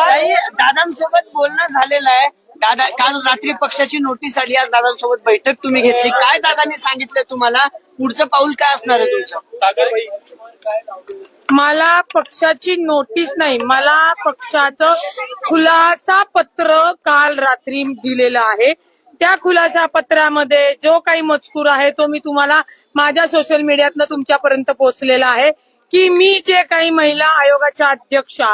दादांसोबत बोलणं झालेलं आहे. दादा काल रात्री पक्षाची नोटीस आली आज दादांसोबत बैठक तुम्ही घेतली. काय दादांनी सांगितलं तुम्हाला? पुढचं पाऊल काय असणार आहे तुमचं? मला पक्षाची नोटीस नाही. मला पक्षाचं खुलासा पत्र काल रात्री दिलेलं आहे. त्या खुलासा पत्रामध्ये जो काही मजकूर आहे तो मी तुम्हाला माझ्या सोशल मीडियातनं तुमच्यापर्यंत पोहोचलेला आहे. की मी जे काही महिला आयोगाच्या अध्यक्षा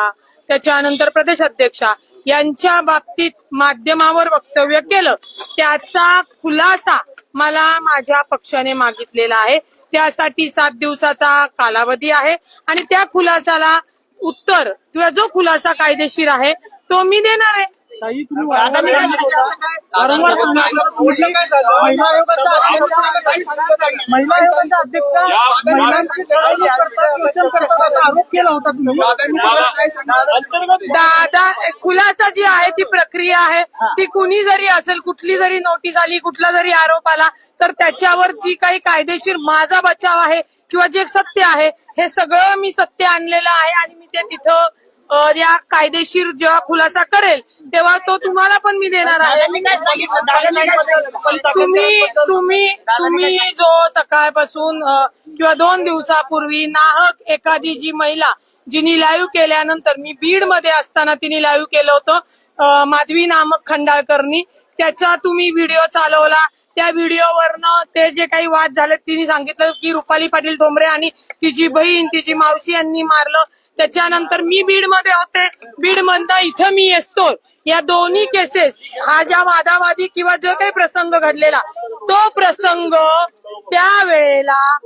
त्याच्यानंतर प्रदेश अध्यक्षा यांच्या बाबतीत माध्यमावर वक्तव्य केलं. त्याचा खुलासा मला माझ्या पक्षाने मागितलेला आहे. त्यासाठी सात दिवसाचा कालावधी आहे आणि त्या खुलासाला उत्तर किंवा जो खुलासा कायदेशीर आहे तो मी देणार आहे. ताई तुम्ही? वारंवार महिला आयोगाच्या अध्यक्षा आरोप केला होता तुम्ही. दादा खुलासा जी आहे ती प्रक्रिया आहे. ती कुणी जरी असेल कुठली जरी नोटीस आली कुठला जरी आरोप आला तर त्याच्यावर जी काही कायदेशीर माझा बचाव आहे किंवा जे सत्य आहे हे सगळं मी सत्य आणलेलं आहे आणि मी ते तिथं या कायदेशीर जेव्हा खुलासा करेल तेव्हा तो तुम्हाला पण मी देणार आहे? तुम्ही तुम्ही तुम्ही जो सकाळपासून किंवा दोन दिवसापूर्वी नाहक एखादी जी महिला जिनी लाईव्ह केल्यानंतर मी बीडमध्ये असताना तिने लाईव्ह केलं होतं माधवी नामक खंडाळकरनी. त्याचा तुम्ही व्हिडिओ चालवला. त्या व्हिडिओवरनं ते जे काही वाद झाले तिने सांगितलं की रुपाली पाटील ठोंबरे आणि तिची बहीण तिची मावशी यांनी मारलं. त्याच्यानंतर मी बीडमध्ये होते. बीड मधनं इथं मी असतो या दोन्ही केसेस हा ज्या वादावादी किंवा जो काही प्रसंग घडलेला तो प्रसंग त्यावेळेला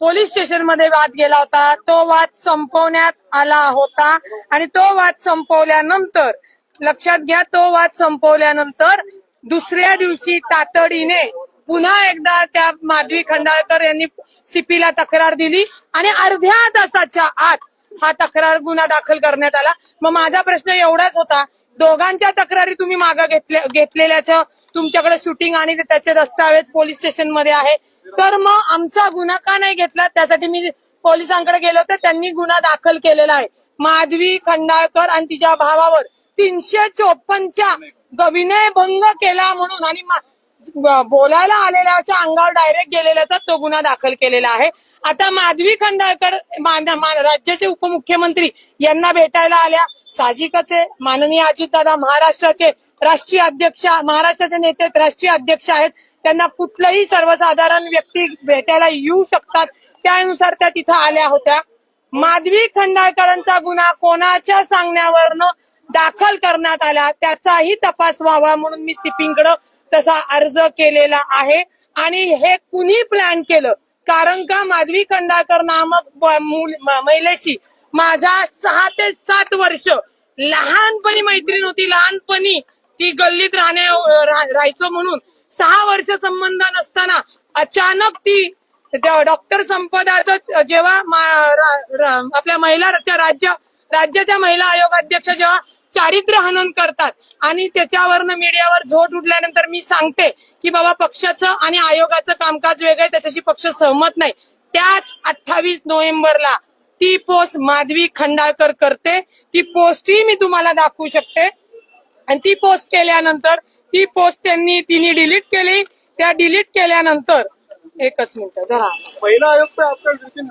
पोलीस स्टेशनमध्ये वाद गेला होता. तो वाद संपवण्यात आला होता. आणि तो वाद संपवल्यानंतर लक्षात घ्या तो वाद संपवल्यानंतर दुसऱ्या दिवशी तातडीने पुन्हा एकदा त्या माधवी खंडाळकर यांनी सीपीला तक्रार दिली. आणि अर्ध्या तासाच्या आत हा तक्रार गुन्हा दाखल करण्यात आला. मग माझा प्रश्न एवढाच होता दोघांच्या तक्रारी तुम्ही मागे घेतल्या घेतलेल्याचं तुमच्याकडे शूटिंग आणि त्याचे दस्तावेज पोलीस स्टेशनमध्ये आहे. तर मग आमचा गुन्हा का नाही घेतला? त्यासाठी मी पोलिसांकडे गेलो तर त्यांनी गुन्हा दाखल केलेला आहे. माधवी खंडाळकर आणि तिच्या भावावर तीनशे चोपन्नच्या विनयभंग केला म्हणून आणि बोलायला आलेल्याच्या अंगावर डायरेक्ट गेलेल्याचा तो गुन्हा दाखल केलेला आहे. आता माधवी खंडाळकर राज्याचे उपमुख्यमंत्री यांना भेटायला आल्या. साहजिकच आहे. माननीय अजितदादा महाराष्ट्राचे राष्ट्रीय अध्यक्ष महाराष्ट्राचे नेते राष्ट्रीय अध्यक्ष आहेत. त्यांना कुठलंही सर्वसाधारण व्यक्ती भेटायला येऊ शकतात. त्यानुसार त्या तिथं आल्या होत्या. माधवी खंडाळकरांचा गुन्हा कोणाच्या सांगण्यावरनं दाखल करण्यात आला त्याचाही तपास व्हावा म्हणून मी सिपिंगकडं तसा अर्ज केलेला आहे. आणि हे कुणी प्लॅन केलं? कारण का माधवी खंडाळकर नामक मूल- महिलेशी माझा सहा ते सात वर्ष लहानपणी मैत्रीण होती. लहानपणी ती गल्लीत राहणे राहायचो म्हणून. सहा वर्ष संबंध नसताना अचानक ती डॉक्टर संपदाचं जेव्हा आपल्या महिला राज्य राज्याच्या महिला आयोग अध्यक्ष जेव्हा चारित्र्य हनन करतात. आणि त्याच्यावरनं मीडियावर झोट उठल्यानंतर मी सांगते की बाबा पक्षाचं आणि आयोगाचं कामकाज वेगळं त्याच्याशी पक्ष सहमत नाही. त्याच अठ्ठावीस नोव्हेंबरला ती पोस्ट माधवी खंडाळकर करते. ती पोस्टही मी तुम्हाला दाखवू शकते. आणि ती पोस्ट केल्यानंतर ती पोस्ट त्यांनी तिने डिलीट केली. त्या डिलीट केल्यानंतर एकच मिनिट जरा महिला दिन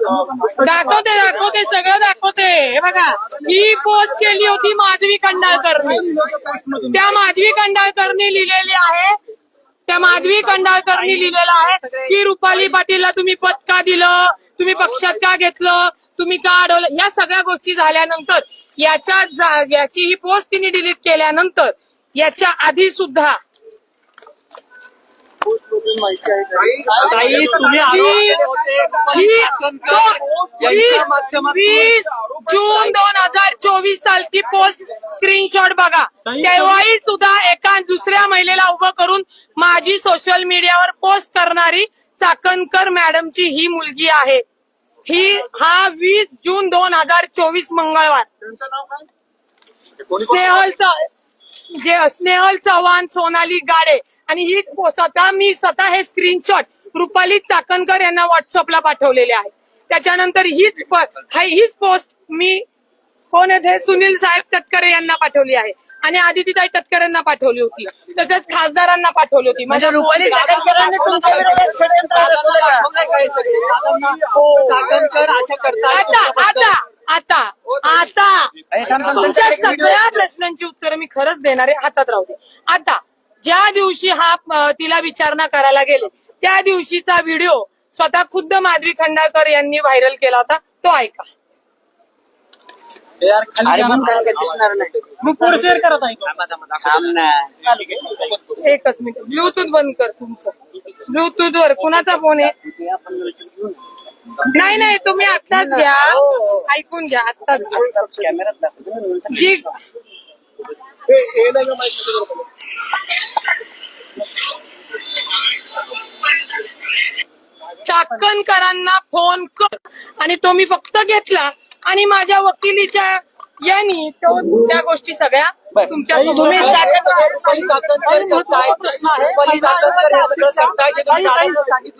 दाखवते दाखवते सगळं दाखवते. हे बघा ही पोस्ट केली होती माधवी खंडाळकरनी त्या माधवी खंडाळकरनी लिहिलेली आहे. त्या माधवी खंडाळकरनी लिहिलेलं आहे की रुपाली पाटीलला तुम्ही पद का दिलं तुम्ही पक्षात का घेतलं तुम्ही का अडवलं? या सगळ्या गोष्टी झाल्यानंतर याच्या याची ही पोस्ट तिने डिलीट केल्यानंतर याच्या आधी सुद्धा ताई तुम्ही वीस जून दोन हजार चोवीस सालची पोस्ट स्क्रीनशॉट बघा. तेव्हाही सुद्धा एका दुसऱ्या महिलेला उभं करून माझी सोशल मीडियावर पोस्ट करणारी चाकणकर मॅडमची ही मुलगी आहे. ही हा वीस जून दोन हजार चोवीस मंगळवार. स्नेहल जे स्नेहल चव्हाण सोनाली गाडे आणि ही स्वतः मी स्वतः हे स्क्रीनशॉट रुपाली चाकणकर यांना व्हॉट्सअपला पाठवलेले आहे त्याच्यानंतर हीच हा- हीच पोस्ट मी कोण आहेत हे सुनील साहेब तटकरे यांना पाठवली आहे आणि आदितीताई तटकरे यांना पाठवली होती तसेच खासदारांना पाठवली होती म्हणजे माझ्या रुपाली चाकणकरांनी तुमच्या विरोधात षडयंत्र रचलं का? आता आता आता आता. थांब, थांब, तुमच्या सगळ्या प्रश्नांची उत्तरं मी खरंच देणार आहे हातात राहू दे. आता ज्या दिवशी हा तिला विचारणा करायला गेले त्या दिवशीचा व्हिडिओ स्वतः खुद्द माधवी खंडाळकर यांनी व्हायरल केला होता तो ऐका. शेअर करत आहे एकच मिनिट. ब्लूटूथ बंद कर तुमचं. ब्लूटूथ वर कुणाचा फोन आहे? नाही नाही तुम्ही आत्ताच घ्या. ऐकून घ्या आत्ताच घ्या. जी. चाकणकरांना फोन कर. आणि तो मी फक्त घेतला. आणि माझ्या वकिलीच्या यांनी तो त्या गोष्टी सगळ्या तुम्ही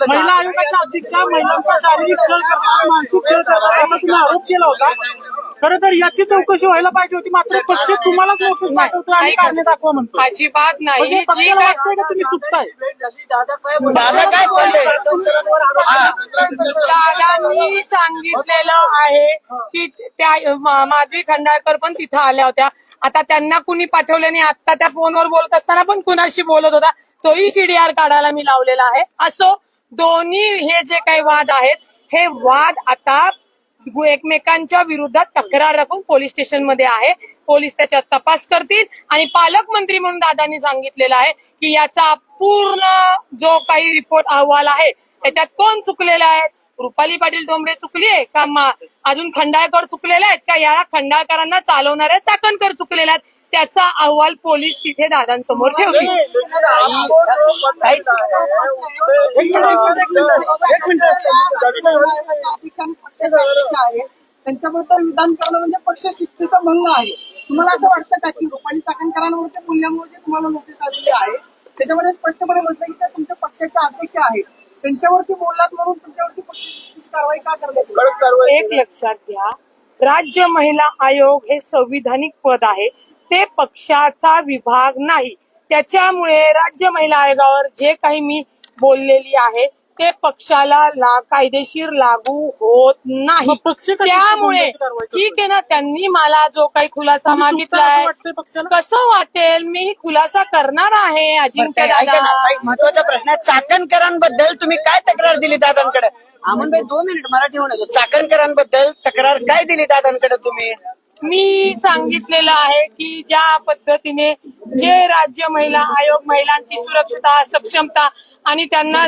महिला आयोगाच्या अध्यक्षा महिलांचा शारीरिक छळ करतात मानसिक छळ करतात असा तुम्ही आरोप केला होता. खरं तर याची चौकशी व्हायला पाहिजे होती. मात्र पक्ष तुम्हालाच नोटीस पाठवतो आणि कारणे दाखवा म्हणतो. अजिबात नाही. म्हणजे पक्षाला काय वाटतंय का तुम्ही चुकताय? दादा काय बोलले? दादांनी सांगितलेलं आहे की त्या माधवी खंडाळकर पण तिथं आल्या होत्या. आता त्यांना कुणी पाठवले नाही आता त्या फोनवर बोलत असताना पण कुणाशी बोलत होता तोही सीडीआर काढायला मी लावलेला आहे. असो दोन्ही हे जे काही वाद आहेत हे वाद आता एकमेकांच्या विरुद्धात तक्रार राखून पोलीस स्टेशनमध्ये आहे. पोलीस त्याच्यात तपास करतील आणि पालकमंत्री म्हणून दादांनी सांगितलेलं आहे की याचा पूर्ण जो काही रिपोर्ट अहवाल आहे त्याच्यात कोण चुकलेला आहे? रुपाली पाटील डोंबरे चुकली आहे का मा- अजून खंडाळकर चुकलेले आहेत का या खंडाळकरांना चालवणाऱ्या चाकणकर चुकलेल्या आहेत त्याचा अहवाल पोलीस तिथे दादांसमोर मिनिट त्यांच्याबद्दल विधान करणं म्हणजे पक्ष शिस्तीचा भंग आहे तुम्हाला असं वाटतं का की रुपाली चाकणकरांवरच्या मूल्यामुळे जे तुम्हाला नोटीस आलेली आहे त्याच्यामध्ये स्पष्टपणे म्हटलं की त्या तुमच्या पक्षाचे अध्यक्ष आहेत त्यांच्यावरती बोललात म्हणून तुमच्यावरती कारवाई का करण्यात आली? एक लक्षात घ्या. राज्य महिला आयोग हे संविधानिक पद आहे. ते पक्षाचा विभाग नाही. त्याच्यामुळे राज्य महिला आयोगावर जे काही मी बोललेली आहे ते पक्षाला ला- कायदेशीर लागू होत नाही. पक्ष त्यामुळे? ठीक आहे ना त्यांनी मला जो काही खुलासा मागितलाय. कसं वाटेल? मी खुलासा करणार आहे अजिंक्य महत्त्वाचा प्रश्न आहे. चाकणकरांबद्दल तुम्ही काय तक्रार दिली दादांकडे? भाई दोन मिनिट मराठी येतो चाकणकरांबद्दल तक्रार काय दिली दादांकडे तुम्ही? मी सांगितलेलं आहे की ज्या पद्धतीने जे राज्य महिला आयोग महिलांची सुरक्षता सक्षमता आणि त्यांना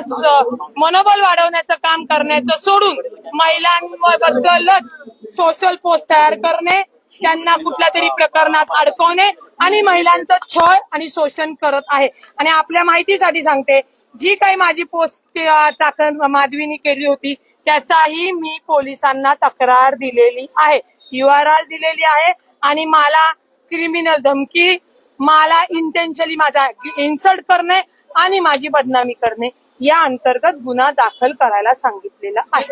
मनोबल वाढवण्याचं काम करण्याचं सोडून महिलांबद्दलच सोशल पोस्ट तयार करणे त्यांना कुठल्या तरी प्रकरणात अडकवणे आणि महिलांचं छळ आणि शोषण करत आहे. आणि आपल्या माहितीसाठी सांगते जी काही माझी पोस्ट चाकण माधवीनी केली होती त्याचाही मी पोलिसांना तक्रार दिलेली आहे. यू आर आर दिलेली आहे आणि मला क्रिमिनल धमकी मला इंटेन्शली माझा इन्सल्ट करणे आणि माझी बदनामी करणे या अंतर्गत गुन्हा दाखल करायला सांगितलेला आहे.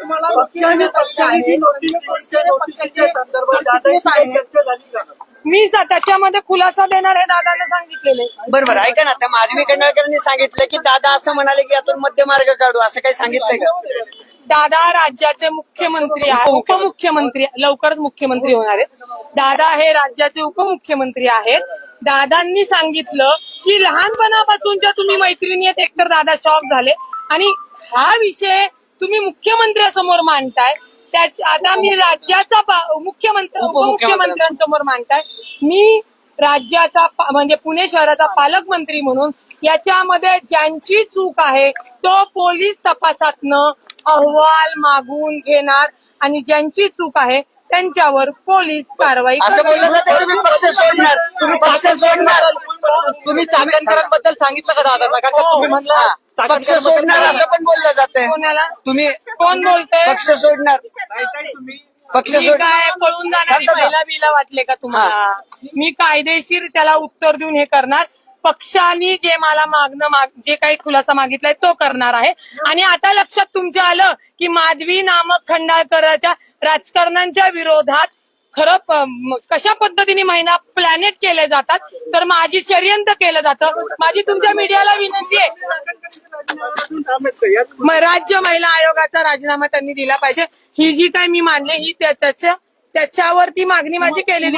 मी स- त्याच्यामध्ये खुलासा देणार हे दादांना सांगितलेले बरोबर ऐका ना त्या माधवी खंडाळकरांनी सांगितलं की दादा असं म्हणाले की यातून मध्यमार्ग काढू असं काही सांगितलंय का? दादा राज्याचे मुख्यमंत्री आहे उपमुख्यमंत्री लवकरच मुख्यमंत्री होणार आहेत. दादा हे राज्याचे उपमुख्यमंत्री आहेत. दादांनी सांगितलं की लहानपणापासूनच्या तुम्ही मैत्रिणी आहेत एकतर दादा शॉक झाले. आणि हा विषय तुम्ही मुख्यमंत्र्यासमोर मांडताय. त्या आता मी राज्याचा मुख्यमंत्री उपमुख्यमंत्र्यांसमोर मांडताय. मी राज्याचा म्हणजे पुणे शहराचा पालकमंत्री म्हणून याच्यामध्ये ज्यांची चूक आहे तो पोलीस तपासातनं अहवाल मागून घेणार आणि ज्यांची चूक आहे त्यांच्यावर पोलीस कारवाई असं करणार. बोललं जातं तुम्ही पक्ष सोडणार. तुम्ही पक्ष सोडणार. तुम्ही चाकणकरांबद्दल सांगितलं का कारण का हो. तुम्ही म्हणला पक्ष सोडणार असं पण बोललं कोणाला? तुम्ही कोण बोलतोय? पक्ष सोडणार. पक्ष मी काय पळून जाणारी? थांब, थांब. महिला बिला वाटले का तुम्हाला? मी कायदेशीर त्याला उत्तर देऊन हे करणार. पक्षाने जे मला मागणं माग जे काही खुलासा मागितलाय तो करणार आहे. आणि आता लक्षात तुमच्या आलं की माधवी नामक खंडाळकराच्या राजकारणांच्या विरोधात खरं कशा पद्धतीने महिना प्लॅनेट केले जातात तर माझी षडयंत्र केलं जातं. माझी तुमच्या मीडियाला विनंती आहे. राज्य महिला आयोगाचा राजीनामा त्यांनी दिला पाहिजे. ही जी काय मी मानली ही त्याच्या त्याच्यावरती मागणी माझी केलेली